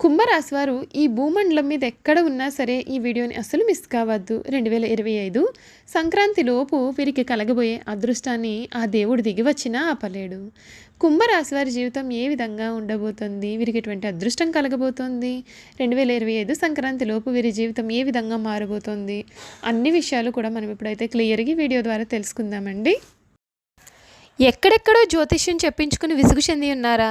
కుంభరాశి వారు ఈ భూమండలం మీద ఎక్కడ ఉన్నా సరే ఈ వీడియోని అస్సలు మిస్ కావద్దు. రెండు వేల ఇరవై ఐదు సంక్రాంతి లోపు వీరికి కలగబోయే అదృష్టాన్ని ఆ దేవుడు దిగి వచ్చినా ఆపలేడు. కుంభరాశి వారి జీవితం ఏ విధంగా ఉండబోతుంది? వీరికి ఎటువంటి అదృష్టం కలగబోతోంది? రెండు వేల ఇరవై ఐదు సంక్రాంతి లోపు వీరి జీవితం ఏ విధంగా మారబోతోంది? అన్ని విషయాలు కూడా మనం ఇప్పుడైతే క్లియర్గా వీడియో ద్వారా తెలుసుకుందామండి. ఎక్కడెక్కడో జ్యోతిష్యం చెప్పించుకుని విసుగు చెంది ఉన్నారా?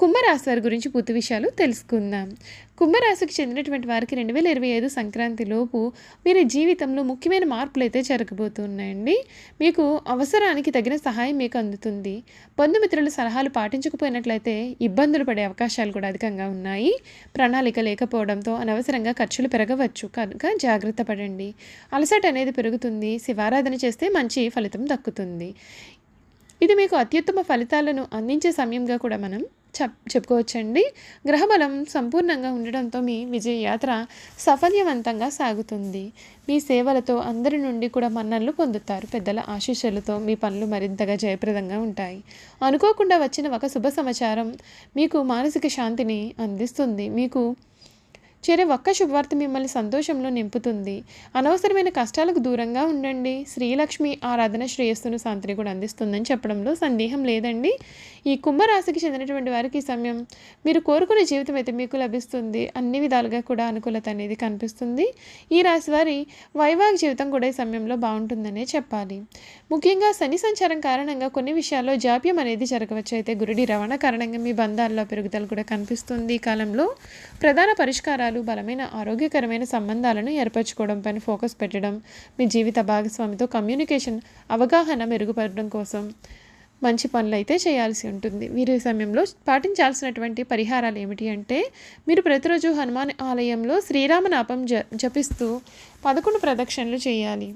కుంభరాశి వారి గురించి పూర్తి విషయాలు తెలుసుకుందాం. కుంభరాశికి చెందినటువంటి వారికి రెండు వేల ఇరవై ఐదు సంక్రాంతిలోపు మీరు జీవితంలో ముఖ్యమైన మార్పులు అయితే జరగబోతున్నాయండి. మీకు అవసరానికి తగిన సహాయం మీకు అందుతుంది. బంధుమిత్రుల సలహాలు పాటించకపోయినట్లయితే ఇబ్బందులు పడే అవకాశాలు కూడా అధికంగా ఉన్నాయి. ప్రణాళిక లేకపోవడంతో అనవసరంగా ఖర్చులు పెరగవచ్చు. కనుక జాగ్రత్త పడండి. అలసట అనేది పెరుగుతుంది. శివారాధన చేస్తే మంచి ఫలితం దక్కుతుంది. ఇది మీకు అత్యుత్తమ ఫలితాలను అందించే సమయంగా కూడా మనం చెప్పుకోవచ్చండి. గ్రహబలం సంపూర్ణంగా ఉండడంతో మీ విజయ యాత్ర సఫల్యవంతంగా సాగుతుంది. మీ సేవలతో అందరి నుండి కూడా మన్ననలు పొందుతారు. పెద్దల ఆశీస్సులతో మీ పనులు మరింతగా జయప్రదంగా ఉంటాయి. అనుకోకుండా వచ్చిన ఒక శుభ సమాచారం మీకు మానసిక శాంతిని అందిస్తుంది. మీకు చేరే ఒక్క శుభవార్త మిమ్మల్ని సంతోషంలో నింపుతుంది. అనవసరమైన కష్టాలకు దూరంగా ఉండండి. శ్రీలక్ష్మి ఆరాధన శ్రేయస్సును శాంతిని కూడా అందిస్తుందని చెప్పడంలో సందేహం లేదండి. ఈ కుంభరాశికి చెందినటువంటి వారికి ఈ సమయం మీరు కోరుకునే జీవితం అయితే మీకు లభిస్తుంది. అన్ని విధాలుగా కూడా అనుకూలత అనేది కనిపిస్తుంది. ఈ రాశి వారి వైవాహిక జీవితం కూడా ఈ సమయంలో బాగుంటుందనే చెప్పాలి. ముఖ్యంగా శని సంచారం కారణంగా కొన్ని విషయాల్లో జాప్యం అనేది జరగవచ్చు. అయితే గురుడి రవాణా కారణంగా మీ బంధాల్లో పెరుగుదల కూడా కనిపిస్తుంది. ఈ కాలంలో ప్రధాన పరిష్కారాలు బలమైన ఆరోగ్యకరమైన సంబంధాలను ఏర్పరచుకోవడం పైన ఫోకస్ పెట్టడం మీ జీవిత భాగస్వామితో కమ్యూనికేషన్ అవగాహన మెరుగుపడడం కోసం. మంచి పనులు అయితే చేయాల్సి ఉంటుంది. వీరి సమయంలో పాటించాల్సినటువంటి పరిహారాలు ఏమిటి అంటే మీరు ప్రతిరోజు హనుమాన్ ఆలయంలో శ్రీరామనాపం జ జపిస్తూ పదకొండు ప్రదక్షిణలు చేయాలి.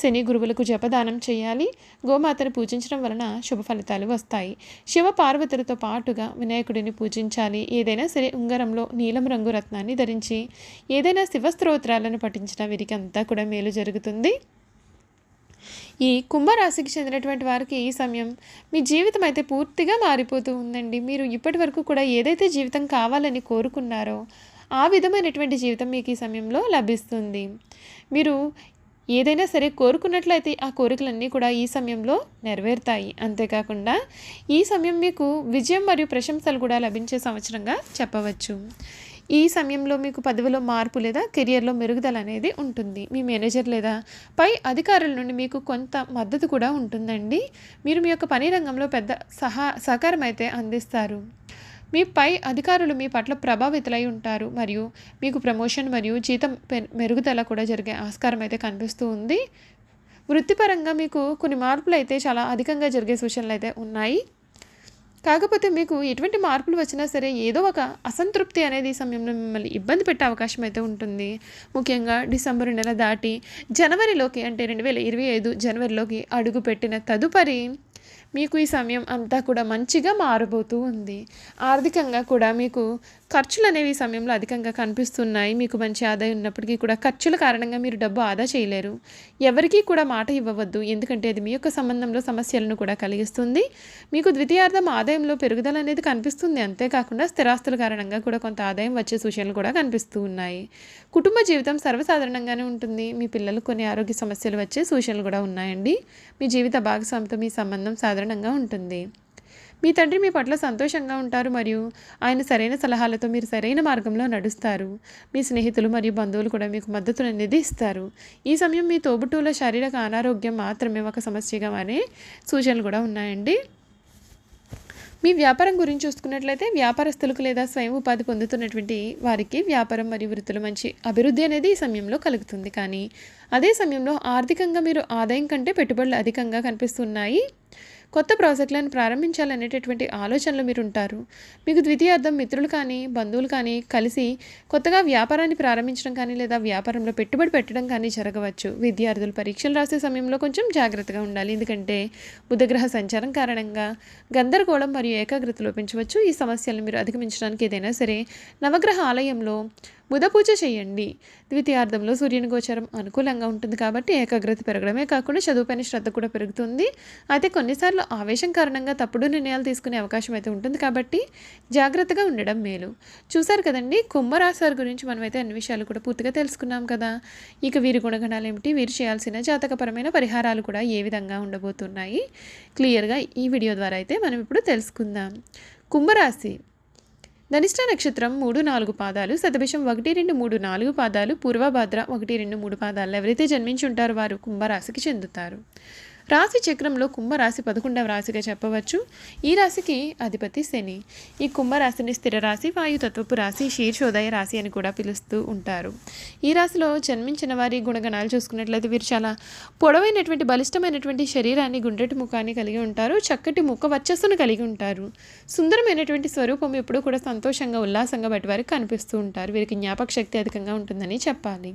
శని గురువులకు జపదానం చేయాలి. గోమాతను పూజించడం వలన శుభ ఫలితాలు వస్తాయి. శివ పార్వతులతో పాటుగా వినాయకుడిని పూజించాలి. ఏదైనా సరే ఉంగరంలో నీలం రంగు రత్నాన్ని ధరించి ఏదైనా శివ స్తోత్రాలను పఠించిన వీరికి అంతా కూడా మేలు జరుగుతుంది. ఈ కుంభరాశికి చెందినటువంటి వారికి ఈ సమయం మీ జీవితం అయితే పూర్తిగా మారిపోతూ ఉందండి. మీరు ఇప్పటి వరకు కూడా ఏదైతే జీవితం కావాలని కోరుకున్నారో ఆ విధమైనటువంటి జీవితం మీకు ఈ సమయంలో లభిస్తుంది. మీరు ఏదైనా సరే కోరుకున్నట్లయితే ఆ కోరికలన్నీ కూడా ఈ సమయంలో నెరవేరుతాయి. అంతేకాకుండా ఈ సమయం మీకు విజయం మరియు ప్రశంసలు కూడా లభించే సంవత్సరంగా చెప్పవచ్చు. ఈ సమయంలో మీకు పదవిలో మార్పు లేదా కెరియర్లో మెరుగుదల అనేది ఉంటుంది. మీ మేనేజర్ లేదా పై అధికారుల నుండి మీకు కొంత మద్దతు కూడా ఉంటుందండి. మీరు మీ యొక్క పని రంగంలో పెద్ద సహా సహకారం అయితే అందిస్తారు. మీ పై అధికారులు మీ పట్ల ప్రభావితులై ఉంటారు. మరియు మీకు ప్రమోషన్ మరియు జీతం పె- మెరుగుదల కూడా జరిగే ఆస్కారం అయితే కనిపిస్తూ ఉంది. వృత్తిపరంగా మీకు కొన్ని మార్పులు అయితే చాలా అధికంగా జరిగే సూచనలు అయితే ఉన్నాయి. కాకపోతే మీకు ఎటువంటి మార్పులు వచ్చినా సరే ఏదో ఒక అసంతృప్తి అనేది ఈ సమయంలో మిమ్మల్ని ఇబ్బంది పెట్టే అవకాశం అయితే ఉంటుంది. ముఖ్యంగా డిసెంబర్ నెల దాటి జనవరిలోకి అంటే రెండు వేల ఇరవై ఐదు జనవరిలోకి అడుగు పెట్టిన తదుపరి మీకు ఈ సమయం అంతా కూడా మంచిగా మారబోతూ ఉంది. ఆర్థికంగా కూడా మీకు ఖర్చులు అనేవి సమయంలో అధికంగా కనిపిస్తున్నాయి. మీకు మంచి ఆదాయం ఉన్నప్పటికీ కూడా ఖర్చుల కారణంగా మీరు డబ్బు ఆదా చేయలేరు. ఎవరికీ కూడా మాట ఇవ్వవద్దు. ఎందుకంటే అది మీ యొక్క సంబంధంలో సమస్యలను కూడా కలిగిస్తుంది. మీకు ద్వితీయార్థం ఆదాయంలో పెరుగుదల అనేది కనిపిస్తుంది. అంతేకాకుండా స్థిరాస్తుల కారణంగా కూడా కొంత ఆదాయం వచ్చే సూచనలు కూడా కనిపిస్తూ ఉన్నాయి. కుటుంబ జీవితం సర్వసాధారణంగానే ఉంటుంది. మీ పిల్లలు కొన్ని ఆరోగ్య సమస్యలు వచ్చే సూచనలు కూడా ఉన్నాయండి. మీ జీవిత భాగస్వామితో మీ సంబంధం సాధారణంగా ఉంటుంది. మీ తండ్రి మీ పట్ల సంతోషంగా ఉంటారు మరియు ఆయన సరైన సలహాలతో మీరు సరైన మార్గంలో నడుస్తారు. మీ స్నేహితులు మరియు బంధువులు కూడా మీకు మద్దతు అనేది ఇస్తారు ఈ సమయం మీ తోబుట్టువుల శారీరక అనారోగ్యం మాత్రమే ఒక సమస్యగా మారే సూచనలు కూడా ఉన్నాయండి. మీ వ్యాపారం గురించి చూసుకున్నట్లయితే వ్యాపారస్తులకు లేదా స్వయం ఉపాధి పొందుతున్నటువంటి వారికి వ్యాపారం మరియు వృత్తులు మంచి అభివృద్ధి అనేది ఈ సమయంలో కలుగుతుంది. కానీ అదే సమయంలో ఆర్థికంగా మీరు ఆదాయం కంటే పెట్టుబడులు అధికంగా కనిపిస్తున్నాయి. కొత్త ప్రాజెక్టులను ప్రారంభించాలనేటటువంటి ఆలోచనలు మీరు ఉంటారు మీకు ద్వితీయార్థం మిత్రులు కానీ బంధువులు కానీ కలిసి కొత్తగా వ్యాపారాన్ని ప్రారంభించడం కానీ లేదా వ్యాపారంలో పెట్టుబడి పెట్టడం కానీ జరగవచ్చు. విద్యార్థులు పరీక్షలు రాసే సమయంలో కొంచెం జాగ్రత్తగా ఉండాలి. ఎందుకంటే బుధగ్రహ సంచారం కారణంగా గందరగోళం మరియు ఏకాగ్రత లోపించవచ్చు ఈ సమస్యలను మీరు అధిగమించడానికి ఏదైనా సరే నవగ్రహ ఆలయంలో బుధ పూజ చేయండి. ద్వితీయార్థంలో సూర్యుని గోచరం అనుకూలంగా ఉంటుంది కాబట్టి ఏకాగ్రత పెరగడమే కాకుండా చదువుపైన శ్రద్ధ కూడా పెరుగుతుంది. అయితే కొన్నిసార్లు ఆవేశం కారణంగా తప్పుడు నిర్ణయాలు తీసుకునే అవకాశం అయితే ఉంటుంది కాబట్టి జాగ్రత్తగా ఉండడం మేలు. చూశారు కదండి కుంభరాశి వారి గురించి మనమైతే అన్ని విషయాలు కూడా పూర్తిగా తెలుసుకున్నాం కదా. ఇక వీరి గుణగణాలు ఏమిటి? వీరు చేయాల్సిన జాతకపరమైన పరిహారాలు కూడా ఏ విధంగా ఉండబోతున్నాయి? క్లియర్గా ఈ వీడియో ద్వారా అయితే మనం ఇప్పుడు తెలుసుకుందాం. కుంభరాశి ధనిష్ట నక్షత్రం మూడు నాలుగు పాదాలు శతభిషం ఒకటి రెండు మూడు నాలుగు పాదాలు పూర్వభద్ర ఒకటి రెండు మూడు పాదాలు ఎవరైతే జన్మించి ఉంటారో వారు కుంభరాశికి చెందుతారు. రాశి చక్రంలో కుంభరాశి పదకొండవ రాశిగా చెప్పవచ్చు. ఈ రాశికి అధిపతి శని. ఈ కుంభరాశిని స్థిర రాశి వాయుతత్వపు రాశి శీర్షోదయ రాశి అని కూడా పిలుస్తూ ఉంటారు. ఈ రాశిలో జన్మించిన వారి గుణగణాలు చూసుకున్నట్లయితే వీరు చాలా పొడవైనటువంటి బలిష్టమైనటువంటి శరీరాన్ని గుండ్రటి ముఖాన్ని కలిగి ఉంటారు. చక్కటి ముఖ వచ్చస్సును కలిగి ఉంటారు. సుందరమైనటువంటి స్వరూపం ఎప్పుడూ కూడా సంతోషంగా ఉల్లాసంగా బట్టి వారికి కనిపిస్తూ ఉంటారు. వీరికి జ్ఞాపక శక్తి అధికంగా ఉంటుందని చెప్పాలి.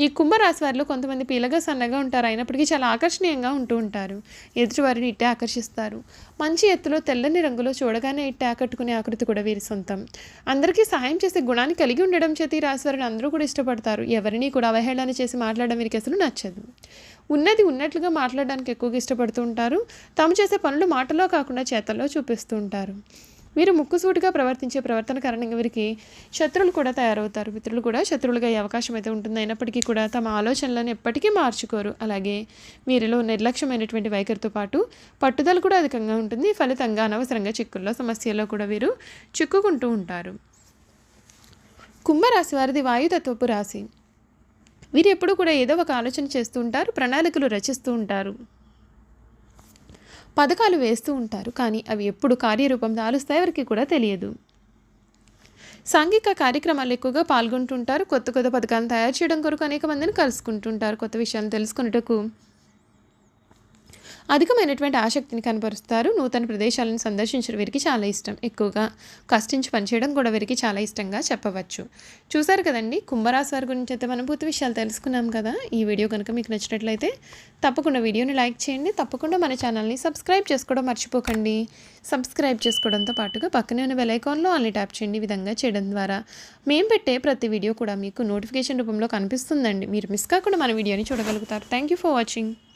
ఈ కుంభరాశి వారిలో కొంతమంది పీలగా సన్నగా ఉంటారు. అయినప్పటికీ చాలా ఆకర్షణీయంగా ఉంటూ ఉంటారు. ఎదుటివారిని ఇట్టే ఆకర్షిస్తారు. మంచి ఎత్తులో తెల్లని రంగులో చూడగానే ఇట్టే ఆకట్టుకునే ఆకృతి కూడా వీరి సొంతం. అందరికీ సహాయం చేసే గుణాన్ని కలిగి ఉండడం చేతి రాశి వారిని అందరూ కూడా ఇష్టపడతారు. ఎవరిని కూడా అవహేళన చేసి మాట్లాడడం వీరికి అసలు నచ్చదు. ఉన్నది ఉన్నట్లుగా మాట్లాడడానికి ఎక్కువగా ఇష్టపడుతూ ఉంటారు. తాము చేసే పనులు మాటలో కాకుండా చేతల్లో చూపిస్తూ ఉంటారు. వీరు ముక్కుసూటిగా ప్రవర్తించే ప్రవర్తన కారణంగా వీరికి శత్రువులు కూడా తయారవుతారు. మిత్రులు కూడా శత్రువులుగా అయ్యే అవకాశం అయితే ఉంటుంది. అయినప్పటికీ కూడా తమ ఆలోచనలను ఎప్పటికీ మార్చుకోరు. అలాగే వీరిలో నిర్లక్ష్యమైనటువంటి వైఖరితో పాటు పట్టుదల కూడా అధికంగా ఉంటుంది. ఫలితంగా అనవసరంగా చిక్కుల్లో సమస్యల్లో కూడా వీరు చిక్కుకుంటూ ఉంటారు. కుంభరాశి వారిది వాయుతత్వపు రాశి. వీరు ఎప్పుడూ కూడా ఏదో ఒక ఆలోచన చేస్తూ ఉంటారు. ప్రణాళికలు రచిస్తూ ఉంటారు. పథకాలు వేస్తూ ఉంటారు కానీ అవి ఎప్పుడు కార్యరూపం దాలుస్తాయి ఎవరికి కూడా తెలియదు. సాంఘిక కార్యక్రమాలు ఎక్కువగా పాల్గొంటుంటారు కొత్త కొత్త పథకాలను తయారు చేయడం కొరకు అనేక మందిని కలుసుకుంటుంటారు. కొత్త విషయాలను తెలుసుకున్నటకు అధికమైనటువంటి ఆసక్తిని కనపరుస్తారు. నూతన ప్రదేశాలను సందర్శించడం వీరికి చాలా ఇష్టం. ఎక్కువగా కష్టించి పనిచేయడం కూడా వీరికి చాలా ఇష్టంగా చెప్పవచ్చు. చూసారు కదండి? కుంభరాశి వారి గురించి అయితే మనం పూర్తి విషయాలు తెలుసుకున్నాం కదా? ఈ వీడియో కనుక మీకు నచ్చినట్లయితే తప్పకుండా వీడియోని లైక్ చేయండి. తప్పకుండా మన ఛానల్ని సబ్స్క్రైబ్ చేసుకోవడం మర్చిపోకండి. సబ్స్క్రైబ్ చేసుకోవడంతో పాటుగా పక్కనే ఉన్న బెలైకాన్లో ఐకాన్లో ట్యాప్ చేయండి. ఈ విధంగా చేయడం ద్వారా మేము పెట్టే ప్రతి వీడియో కూడా మీకు నోటిఫికేషన్ రూపంలో కనిపిస్తుందండి. మీరు మిస్ కాకుండా మన వీడియోని చూడగలుగుతారు. Thank you for watching.